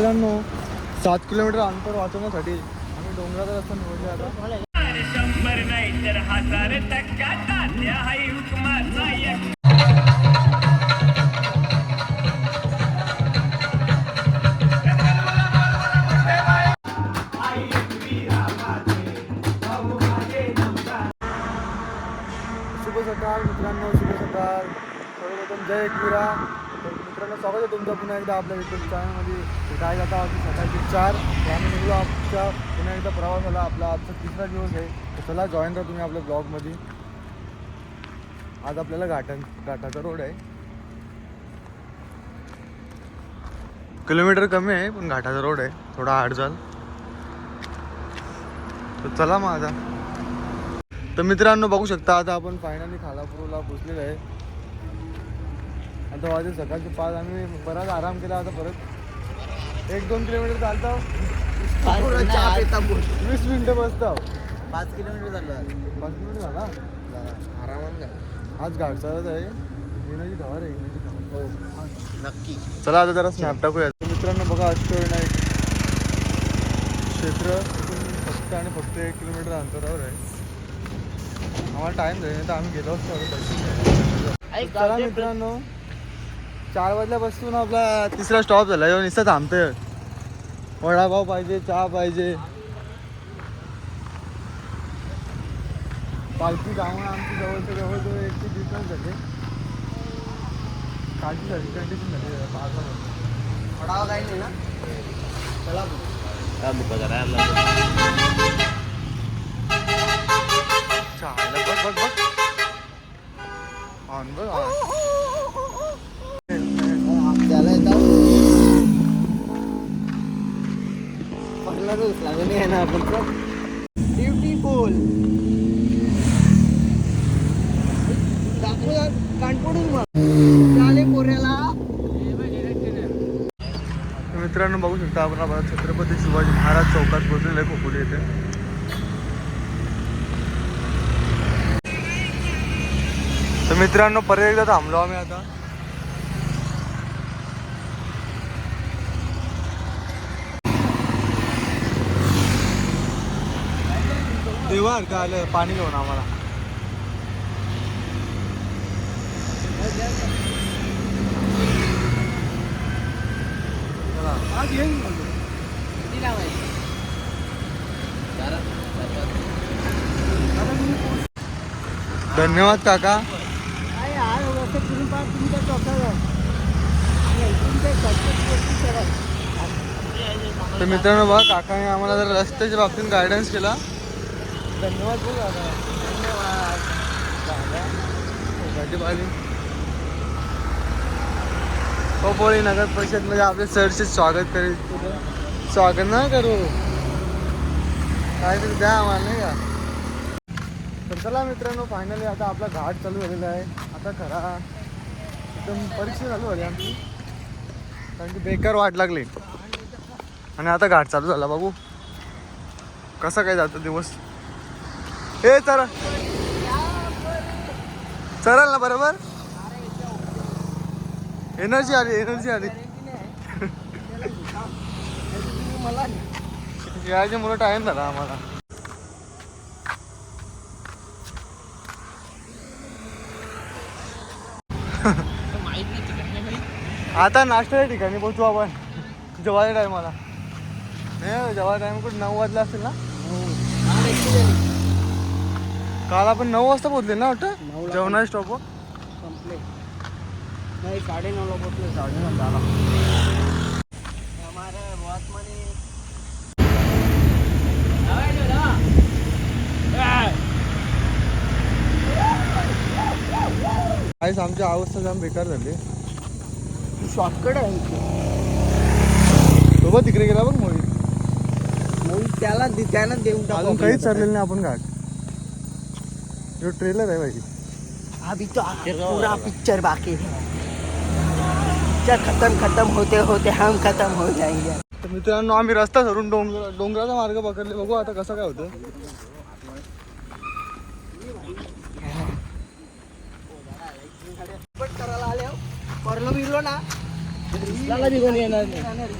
मित्रांनो सात किलोमीटर अंतर वाचवण्यासाठी आम्ही डोंगराचा रस्ता निवडला आता. शंभर नाही तर हजार टक्का तात्या हाय हुकमाचा एक शुभ सकाळ मित्रांनो शुभ सकाळ. सर्वप्रथम जय एकविरा. स्वागत आहे तुमचं पुन्हा एकदा आपल्या युट्यूब चॅनलमध्ये काय जाता होती सकाळचे चार आम्ही निघलो आमच्या पुन्हा एकदा प्रवास झाला. आपला आजचा तिसरा दिवस आहे. तर चला जॉईन करा तुम्ही आपल्या ब्लॉगमध्ये आज आपल्याला घाटां घाटाचा रोड आहे. किलोमीटर कमी आहे पण घाटाचा रोड आहे. थोडा हार्ड जाल. तर चला मग आता. तर मित्रांनो बघू शकता आता आपण फायनली खालापूरला पोचलेलो आहे. आता वाजले सकाळचे पाच आम्ही बराच आराम केला आता परत एक दोन किलोमीटर चालतो. वीस मिनिटं बसतो. पाच किलोमीटर झालं पाच मिनिट झाला? आरामात आज घाट चालत आहे. एनर्जी धवार आहे हो. नक्की. चला आता जरा स्नॅप टाकूया तर मित्रांनो बघा अष्टविनायक क्षेत्र इथून फक्त आणि फक्त एक किलोमीटर अंतरावर आहे. आम्हाला टाईम जाईल नाही तर आम्ही गेलो असतो चला मित्रांनो. चार वाजल्यापासून आपला तिसरा स्टॉप झाला. येऊन नुसतं थांबतोय. वडापाव पाहिजे चहा पाहिजे. पालखी जाऊन आमची जवळच्या जवळजवळ एक ते दीड तास झाले. काळजी झाली कंडिशन झाली. पावसामध्ये पडावं काही नाही ना? चला. ना आपण ब्युटीफुल दाखवू कानपुडून मग. चाले मित्रांनो बघू शकता आपण आपण छत्रपती शिवाजी महाराज चौकात पोहोचलेलं आहे खोपोली येथे. तर मित्रांनो परत एकदा थांबलो आम्ही आता. का आलं? पाणी घेऊन आम्हाला. चला. आज येईन. धन्यवाद काका. तर मित्रांनो बघा काकाने आम्हाला जर रस्त्याच्या बाबतीत गायडन्स केला. धन्यवाद बोल काका भाजीपाली पोळी नगर परिषदमध्ये आपले सरचे स्वागत करेल. स्वागत ना करू. काहीतरी द्या आम्हाला नाही का? तर चला मित्रांनो फायनली आता आपला घाट चालू झालेला आहे. आता खरा एकदम परीक्षा चालू झाली आमची. कारण की बेकार वाट लागली. आणि आता घाट चालू झाला बघू. कसा काय जातो दिवस. ए चला. चला ना बरोबर? एनर्जी आली एनर्जी आली. यायचे मुलं टाइम झाला आम्हाला. आता नाश्त्याच्या ठिकाणी पोहोचू आपण. जेवायच्या टायमाला नाही जेव्हा टाइम कुठे? नऊ वाजला असेल ना? काल आपण नऊ वाजता पोहोचले ना वाटतं नऊला जेवणाच्या स्टॉपवर कंप्लेट नाही साडे नऊला पोचले साडे नऊ झाला. हमारे बहुत मनी काहीच आमची अवस्था जाम बेकार झाली. शॉर्टकट आहे सोबत तिकडे गेला बघ मोहित. मग त्याला दे- त्यानं देऊन टाकू अजून काहीच चाललेलं नाही आपण घाट. जो ट्रेलर आहे पाहिजे अभी तो पूरा पिक्चर बाकी है। पिक्चर खत्म खत्म होते होते हम खत्म हो जाएंगे। तर मित्रांनो आम्ही रस्ता धरून डोंगर डोंगराचा मार्ग पकडले. बघू आता कसं काय होतं करायला आले परलो बिरलो ना. येणार नाही.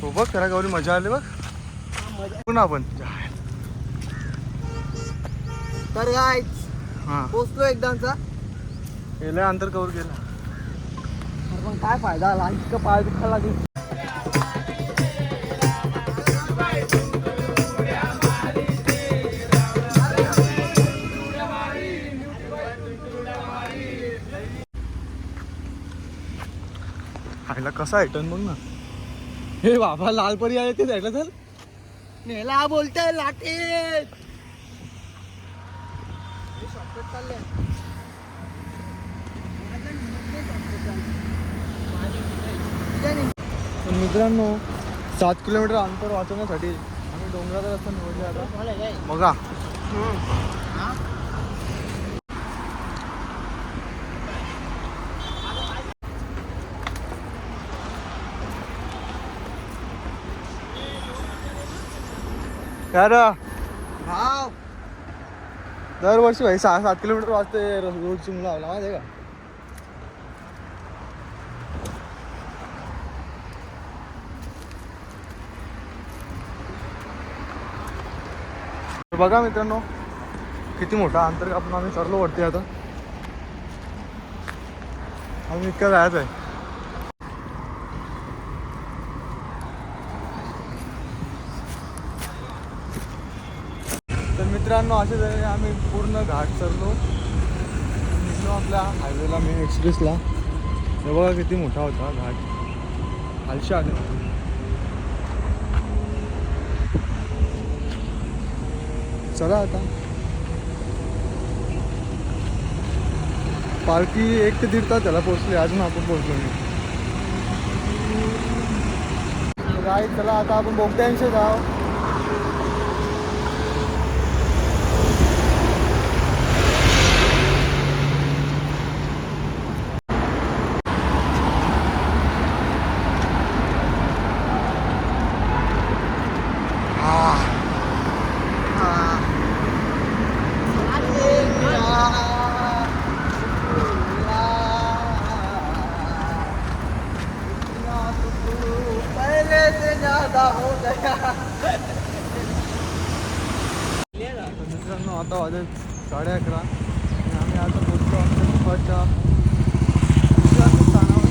हो बघ त्याला गौरी मजा आली बघ. बघ ना आपण. तर काय हा. पोचलो एकदाचा. गेल्या अंतर कवर गेला पण काय फायदा आला? इतकं पाय दुखायला लागेल. खायला कसा आहे टन बघ ना. हे बाबा लाल परी आहे ते साईडला चल. नेला बोलतोय लाटे पण मित्रांनो सात किलोमीटर अंतर वाचवण्यासाठी आम्ही डोंगराचा रस्ता निवडला आता. बघा. यार भाव. दरवर्षी भाई सहा सात किलोमीटर वाजते रोडची मुलं आवला माहिती का? बघा मित्रांनो किती मोठा अंतर आपण आम्ही चढलो वरती आता. आम्ही इतकं जायचं आहे तर मित्रांनो असे जरी आम्ही पूर्ण घाट चढलो. निघलो आपल्या हायवेला मेन एक्सप्रेसला हे बघा किती मोठा होता घाट. खालशा आले. चला आता. पालखी एक ते दीड तास त्याला पोहोचली. अजून आपण पोहोचलो नाही. चला आता आपण बोगद्यांशी जाऊ पहले से ज्यादा हो गया तर मित्रांनो आता वाजत साडे अकरा. आणि आम्ही आता पोचलो आमच्या दुपारच्या दुसऱ्या स्थानावर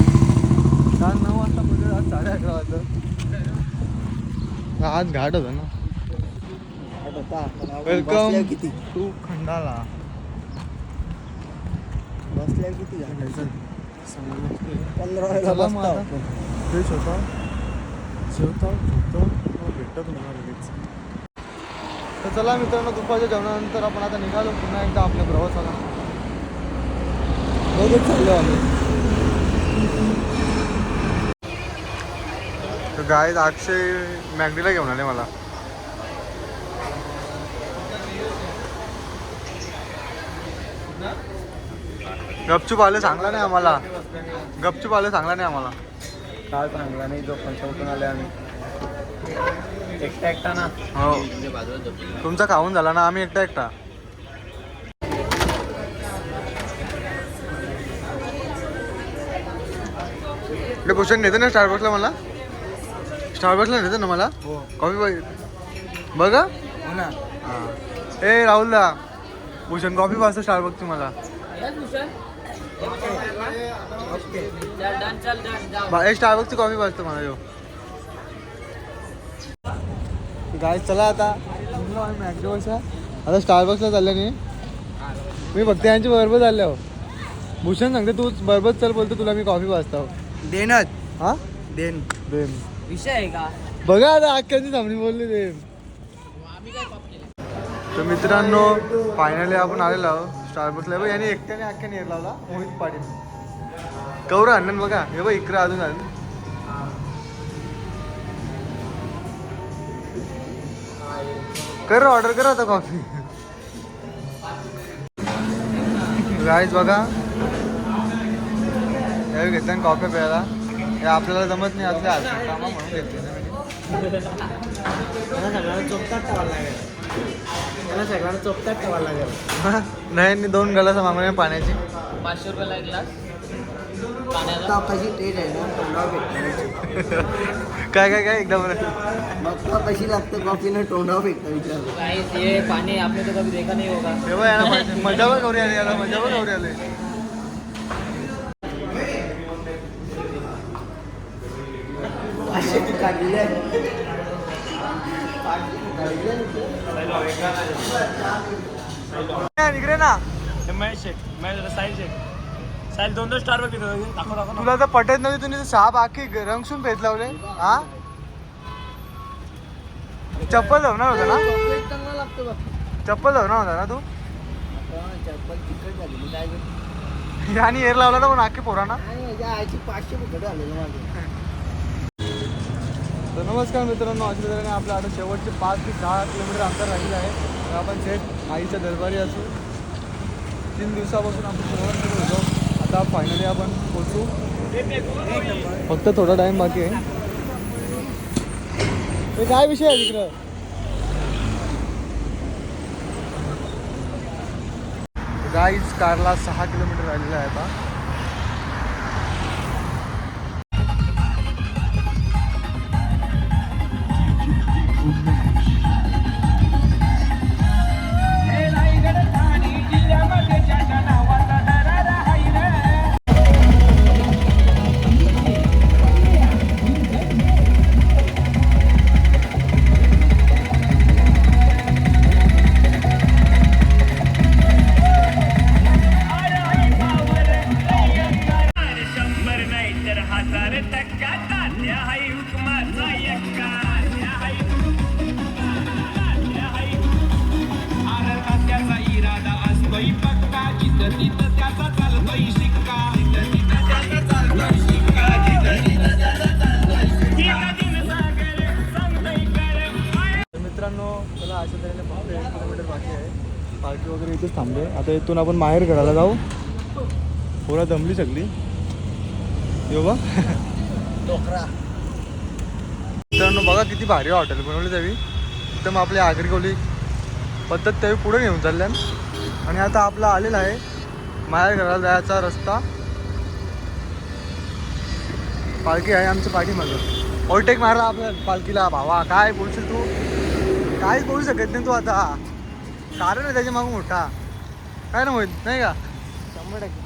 काल नऊ. वाजता पोचलो आज साडे अकरा वाजलं आज घाट होता ना. वेलकम बसल्या किती? टू खंडाला. बसल्या किती. पंधरा. आपण. फ्रेश होता. जेवता झोपतो. मग भेटतो तुम्हाला लगेच. तर चला मित्रांनो दुपारच्या जेवणानंतर आपण आता निघालो. पुन्हा एकदा आपल्या प्रवासाला. बघत चाललो आम्ही. गाय अक्षय मॅगडीला घेऊन आले मला. गपचूप आले सांगला नाही आम्हाला. गपचूप आले सांगला नाही आम्हाला. काय सांगला नाही जो पंचावतून आले आम्ही. एकटा एकटा ना. हो. तुमचा खाऊन झाला ना आम्ही एकटा एकटा. इकडे भूषण नेते ना स्टारबक्सला मला? स्टारबक्सला नेते ना मला? हो. कॉफी पाहिजे बघा. हो ना. ए राहुल दा भूषण कॉफी पाजतो स्टारबक्सची मला. एक स्टारबक्सची कॉफी पाजतो मला यो. गाय चला आता. मॅकडोवरच्या आता स्टारबक्सला चालल्या नाही मी फक्त यांची बरोबर चालल्या हो भूषण सांगते तू बरोबर चल बोलतो तुला मी कॉफी पाजतो देनच हा? देन देन विषय आहे का? बघा आता अख्ख्यांची सामने बोलले ते. तर मित्रांनो फायनली आपण आलेलो आहोत स्टारबक्सला बघ याने एकट्याने अख्ख्या नेर लावला मोहित पाटील. कौर अण्णन बघा. हे बघ इकडे अजून आले कर ऑर्डर कर आता कॉफी गाईज बघा. हे घेतल्या कॉफी प्यायला. हे आपल्याला जमत नाही असले आज कामा म्हणून घेतले त्याला सगळ्यांना चोपटात ठेवायला लागेल. लागेल. नाही नाही, दोन गलास मागवले पाण्याची. पाचशे रुपयाला एक ग्लास कशी ट्रेन आहे ना तोंडावर भेटणार काय काय काय एकदा बरं. मग तो कशी लागते कॉफीनं तोंडावर भेटणार विचार. गाइस ये पानी आपने तो कभी देखा नहीं होगा. तेव्हा याला मजा- बघ गौरी आली याला मजा बघ गौरी आली असे काढले इकडे ना. मैं शेख मैं साहिल शेख साहिल दोन दोन स्टार बघ दाखव दाखव तुला तर पटत नव्हती तुम्ही सहा बाकी रंगसून भेट लावले. हा? चप्पल लावणार होता ना? चप्पल लावणार होता ना तू? चप्पल तिकट झाली मी काय करू? आणि एअर लावला ना पण आखी पोरांना? माझ्या आईची पाचशे फुकट आलेलं माझे तर नमस्कार मित्रांनो अशा तऱ्हेने आपल्या आता शेवटचे पाच ते सहा किलोमीटर अंतर राहिलेलं आहे. तर आपण थेट आईच्या दरबारी असू. तीन दिवसापासून आपण प्रवास करत होतो आता फायनली आपण पोचू फक्त थोडा टाईम बाकी आहे. काय विषय आहे तिकडं? गाईज कारला सहा किलोमीटर राहिलेला आहे आता. इथेच थांबलोय. आता इथून आपण माहेर घराला जाऊ. पोरा दमली सगळी. येऊ बा मित्रांनो बघा किती भारी हॉटेल बनवली त्यावी एकदम आपली आगरी कोली पद्धत त्यावी पुढे घेऊन चालल्या आणि आता आपला आलेला आहे माहेर घराला जायचा रस्ता. पालखी आहे आमच्या पाठीमागं. ओव्हरटेक मारला आपल्या पालखीला भावा. काय बोलशील तू? काहीच बोलू शकत नाही तू आता. कारण आहे त्याच्या मागून मोठा. काय ना होईल नाही का? शंभर टक्के.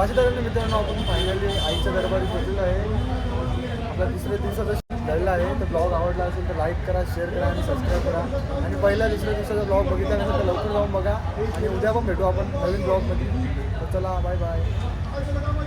अशा मित्रांनो आपण फायनली आईच्या दरबारी पोहोचलेलो आहे. आपला दुसऱ्या दिवसाचा झालेला आहे. तर ब्लॉग आवडला असेल तर लाईक करा शेअर करा आणि सबस्क्राईब करा. आणि पहिल्या दुसऱ्या दिवसाचा ब्लॉग बघितला नसेल तर लवकर जाऊन बघा. आणि उद्या पण भेटू आपण नवीन ब्लॉगमध्ये तर चला बाय बाय